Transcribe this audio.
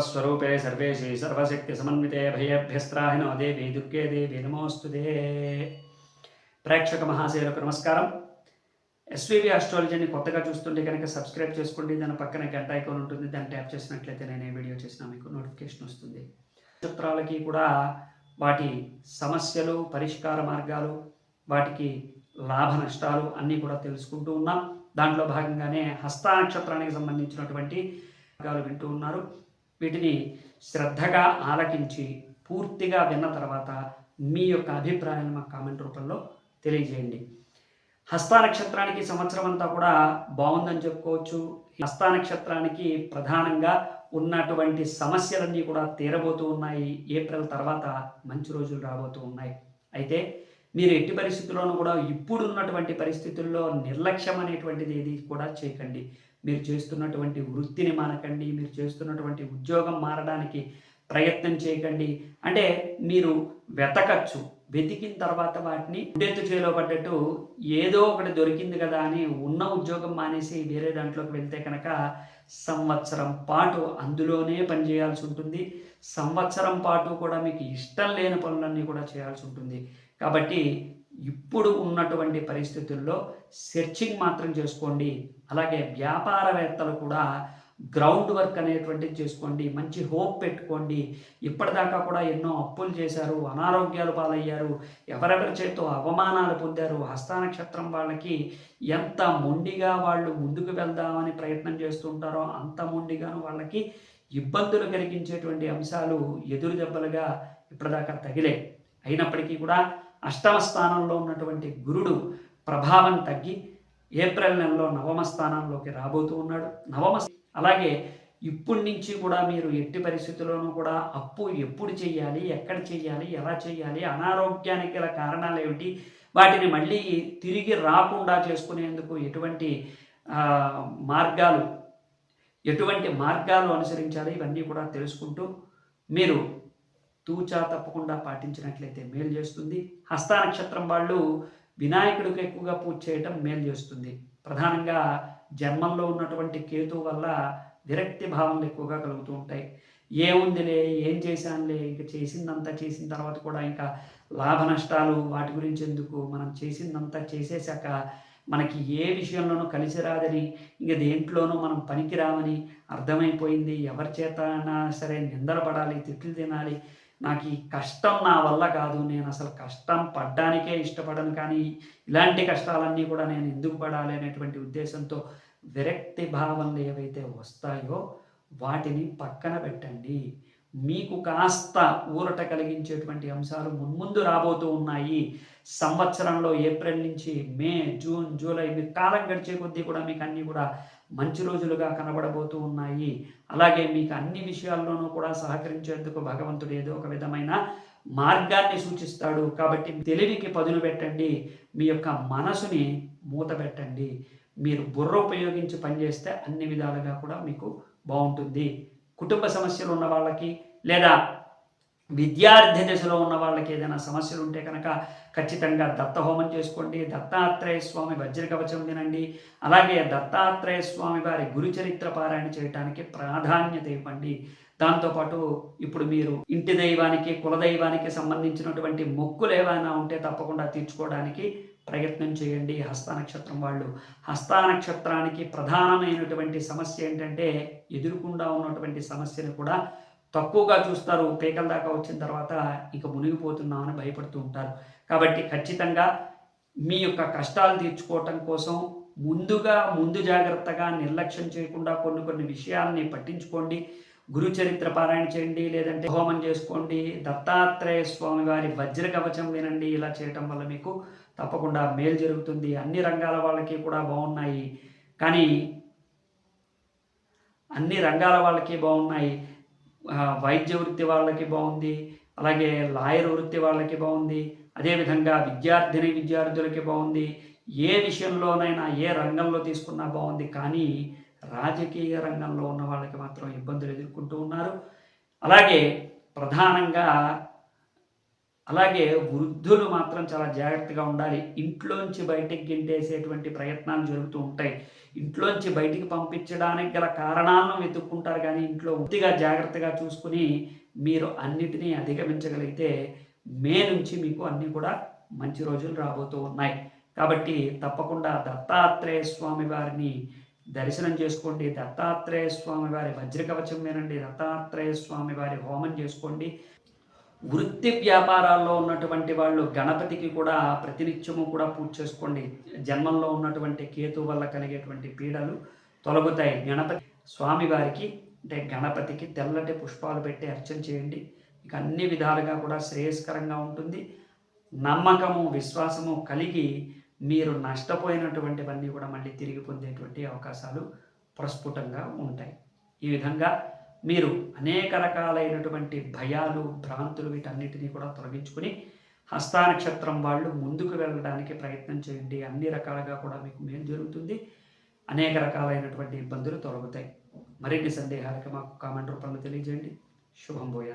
సర్వస్వరూపే సర్వేశి సర్వశక్తి సమన్వితే భయేభ్యస్త్రాహినో దేవి దుర్గే దేవి నమోస్తుదే ప్రేక్షక మహాశయులకు నమస్కారం ఎస్వీవి ఆస్ట్రాలజీని కొత్తగా చూస్తుంటే కనుక సబ్స్క్రైబ్ చేసుకోండి. దాని పక్కన గంట ఐకాన్ ఉంటుంది. దాన్ని ట్యాప్ చేసినట్లయితే నేను ఏ వీడియో చేసినా మీకు నోటిఫికేషన్ వస్తుంది. నక్షత్రాలకి కూడా వాటి సమస్యలు పరిష్కార మార్గాలు వాటికి లాభ నష్టాలు అన్నీ కూడా తెలుసుకుంటూ ఉన్నాం. దాంట్లో భాగంగానే హస్త నక్షత్రానికి సంబంధించినటువంటి వింటూ ఉన్నారు. వీటిని శ్రద్ధగా ఆలకించి పూర్తిగా విన్న తర్వాత మీ యొక్క అభిప్రాయాన్ని మా కామెంట్ రూపంలో తెలియజేయండి. హస్త నక్షత్రానికి సంవత్సరం అంతా కూడా బాగుందని చెప్పుకోవచ్చు. హస్త నక్షత్రానికి ప్రధానంగా ఉన్నటువంటి సమస్యలన్నీ కూడా తీరబోతూ ఉన్నాయి. ఏప్రిల్ తర్వాత మంచి రోజులు రాబోతూ ఉన్నాయి. అయితే మీరు ఎట్టి పరిస్థితుల్లోనూ కూడా ఇప్పుడు ఉన్నటువంటి పరిస్థితుల్లో నిర్లక్ష్యం అనేటువంటిది ఏది కూడా చేయకండి. మీరు చేస్తున్నటువంటి వృత్తిని మానకండి మీరు చేస్తున్నటువంటి ఉద్యోగం మారడానికి ప్రయత్నం చేయకండి. అంటే మీరు వెతకచ్చు. వెతికిన తర్వాత వాటిని ఉడెత్తు చేలో పడ్డట్టు ఏదో ఒకటి దొరికింది కదా అని ఉన్న ఉద్యోగం మానేసి వేరే దాంట్లోకి వెళ్తే కనుక సంవత్సరం పాటు అందులోనే పనిచేయాల్సి ఉంటుంది. సంవత్సరం పాటు కూడా మీకు ఇష్టం లేని పనులన్నీ కూడా చేయాల్సి ఉంటుంది. కాబట్టి ఇప్పుడు ఉన్నటువంటి పరిస్థితుల్లో సెర్చింగ్ మాత్రం చేసుకోండి. అలాగే వ్యాపారవేత్తలు కూడా గ్రౌండ్ వర్క్ అనేటువంటిది చేసుకోండి. మంచి హోప్ పెట్టుకోండి. ఇప్పటిదాకా కూడా ఎన్నో అప్పులు చేశారు అనారోగ్యాలు పాలయ్యారు ఎవరెవరి చేతో అవమానాలు పొందారు హస్తానక్షత్రం వాళ్ళకి ఎంత మొండిగా వాళ్ళు ముందుకు వెళ్దామని ప్రయత్నం చేస్తుంటారో అంత మొండిగాను వాళ్ళకి ఇబ్బందులు కలిగించేటువంటి అంశాలు ఎదురు దెబ్బలుగా ఇప్పటిదాకా తగిలే అయినప్పటికీ కూడా అష్టమ స్థానంలో ఉన్నటువంటి గురుడు ప్రభావం తగ్గి ఏప్రిల్ నెలలో నవమ స్థానంలోకి రాబోతూ ఉన్నాడు. నవమ అలాగే ఇప్పటి నుంచి కూడా మీరు ఎట్టి పరిస్థితుల్లోనూ కూడా అప్పు ఎప్పుడు చేయాలి ఎక్కడ చేయాలి ఎలా చేయాలి అనారోగ్యానికి గల కారణాలు ఏమిటి వాటిని మళ్ళీ తిరిగి రాకుండా చేసుకునేందుకు ఎటువంటి మార్గాలు ఎటువంటి మార్గాలు అనుసరించాలి ఇవన్నీ కూడా తెలుసుకుంటూ మీరు తూచా తప్పకుండా పాటించినట్లయితే మేలు చేస్తుంది. హస్త నక్షత్రం వాళ్ళు వినాయకుడికి ఎక్కువగా పూజ చేయటం మేలు చేస్తుంది. ప్రధానంగా జన్మంలో ఉన్నటువంటి కేతు వల్ల విరక్తి భావనలు ఎక్కువగా కలుగుతూ ఉంటాయి. ఏముందిలే ఏం చేశానులే ఇంకా చేసిందంతా చేసిన తర్వాత కూడా ఇంకా లాభ నష్టాలు వాటి గురించి ఎందుకు? మనం చేసిందంతా చేసేసాక మనకి ఏ విషయంలోనూ కలిసి రాదని ఇంక దేంట్లోనూ మనం పనికిరామని అర్థమైపోయింది. ఎవరి చేతనా సరే నిందరపడాలి తిట్లు తినాలి. నాకు ఈ కష్టం నా వల్ల కాదు నేను అసలు కష్టం పడ్డానికే ఇష్టపడను కానీ ఇలాంటి కష్టాలన్నీ కూడా నేను ఎందుకు పడాలి అనేటువంటి ఉద్దేశంతో విరక్తి భావనలు ఏవైతే వస్తాయో వాటిని పక్కన పెట్టండి. మీకు కాస్త ఊరట కలిగించేటువంటి అంశాలు మున్ముందు రాబోతూ ఉన్నాయి. సంవత్సరంలో ఏప్రిల్ నుంచి మే జూన్ జూలై మీరు కాలం గడిచే కొద్దీ కూడా మీకు అన్నీ కూడా మంచి రోజులుగా కనబడబోతూ ఉన్నాయి. అలాగే మీకు అన్ని విషయాల్లోనూ కూడా సహకరించేందుకు భగవంతుడు ఏదో ఒక విధమైన మార్గాన్ని సూచిస్తాడు. కాబట్టి తెలివికి పదును పెట్టండి. మీ యొక్క మనసుని మూత పెట్టండి. మీరు బుర్ర ఉపయోగించి పనిచేస్తే అన్ని విధాలుగా కూడా మీకు బాగుంటుంది. కుటుంబ సమస్యలు ఉన్న వాళ్ళకి లేదా విద్యార్థి దశలో ఉన్న వాళ్ళకి ఏదైనా సమస్యలు ఉంటే కనుక ఖచ్చితంగా దత్తహోమం చేసుకోండి. దత్తాత్రేయ స్వామి వజ్రకవచం వినండి. అలాగే దత్తాత్రేయ స్వామి వారి గురుచరిత్ర పారాయణ చేయడానికి ప్రాధాన్యత ఇవ్వండి. దాంతోపాటు ఇప్పుడు మీరు ఇంటి దైవానికి కులదైవానికి సంబంధించినటువంటి మొక్కులు ఏమైనా ఉంటే తప్పకుండా తీర్చుకోవడానికి ప్రయత్నం చేయండి. హస్త నక్షత్రం వాళ్ళు. హస్తానక్షత్రానికి ప్రధానమైనటువంటి సమస్య ఏంటంటే ఎదురుకుండా ఉన్నటువంటి సమస్యను కూడా తక్కువగా చూస్తారు పీకల దాకా వచ్చిన తర్వాత ఇక మునిగిపోతున్నామని భయపడుతూ ఉంటారు. కాబట్టి ఖచ్చితంగా మీ యొక్క కష్టాలు తీర్చుకోవటం కోసం ముందుగా ముందు జాగ్రత్తగా నిర్లక్ష్యం చేయకుండా కొన్ని కొన్ని విషయాల్ని పట్టించుకోండి. గురుచరిత్ర పారాయణ చేయండి లేదంటే హోమం చేసుకోండి. దత్తాత్రేయ స్వామి వారి వజ్ర కవచం వినండి. ఇలా చేయటం వల్ల మీకు తప్పకుండా మేలు జరుగుతుంది. అన్ని రంగాల వాళ్ళకి కూడా బాగున్నాయి. కానీ అన్ని రంగాల వాళ్ళకి బాగున్నాయి. వైద్య వృత్తి వాళ్ళకి బాగుంది అలాగే లాయర్ వృత్తి వాళ్ళకి బాగుంది అదేవిధంగా విద్యార్థిని విద్యార్థులకి బాగుంది. ఏ విషయంలోనైనా ఏ రంగంలో తీసుకున్నా బాగుంది కానీ రాజకీయ రంగంలో ఉన్న వాళ్ళకి మాత్రం ఇబ్బందులు ఎదుర్కొంటూ ఉన్నారు. అలాగే ప్రధానంగా అలాగే వృద్ధులు మాత్రం చాలా జాగ్రత్తగా ఉండాలి. ఇంట్లోంచి బయటికి గింటేసేటువంటి ప్రయత్నాలు జరుగుతూ ఉంటాయి. ఇంట్లోంచి బయటికి పంపించడానికి గల కారణాలను వెతుక్కుంటారు కానీ ఇంట్లో పూర్తిగా జాగ్రత్తగా చూసుకుని మీరు అన్నిటినీ అధిగమించగలిగితే మే నుంచి మీకు అన్నీ కూడా మంచి రోజులు రాబోతూ ఉన్నాయి. కాబట్టి తప్పకుండా దత్తాత్రేయ స్వామి వారిని దర్శనం చేసుకోండి. దత్తాత్రేయ స్వామి వారి వజ్రకవచం వినండి. దత్తాత్రేయ స్వామి వారి హోమం చేసుకోండి. వృత్తి వ్యాపారాల్లో ఉన్నటువంటి వాళ్ళు గణపతికి కూడా ప్రతినిత్యము కూడా పూజ చేసుకోండి. జన్మంలో ఉన్నటువంటి కేతు వల్ల కలిగేటువంటి పీడలు తొలగుతాయి. గణపతి స్వామివారికి అంటే గణపతికి తెల్లటి పుష్పాలు పెట్టి అర్చన చేయండి. ఇక అన్ని విధాలుగా కూడా శ్రేయస్కరంగా ఉంటుంది. నమ్మకము విశ్వాసము కలిగి మీరు నష్టపోయినటువంటివన్నీ కూడా మళ్ళీ తిరిగి పొందేటువంటి అవకాశాలు ప్రస్ఫుటంగా ఉంటాయి. ఈ విధంగా మీరు అనేక రకాలైనటువంటి భయాలు భ్రాంతులు వీటన్నిటినీ కూడా తొలగించుకుని హస్తానక్షత్రం వాళ్ళు ముందుకు వెళ్ళడానికి ప్రయత్నం చేయండి. అన్ని రకాలుగా కూడా మీకు మేలు జరుగుతుంది. అనేక రకాలైనటువంటి ఇబ్బందులు తొలగుతాయి. మరిన్ని సందేహాలకి మాకు కామెంట్ రూపంలో తెలియజేయండి. శుభం పోయా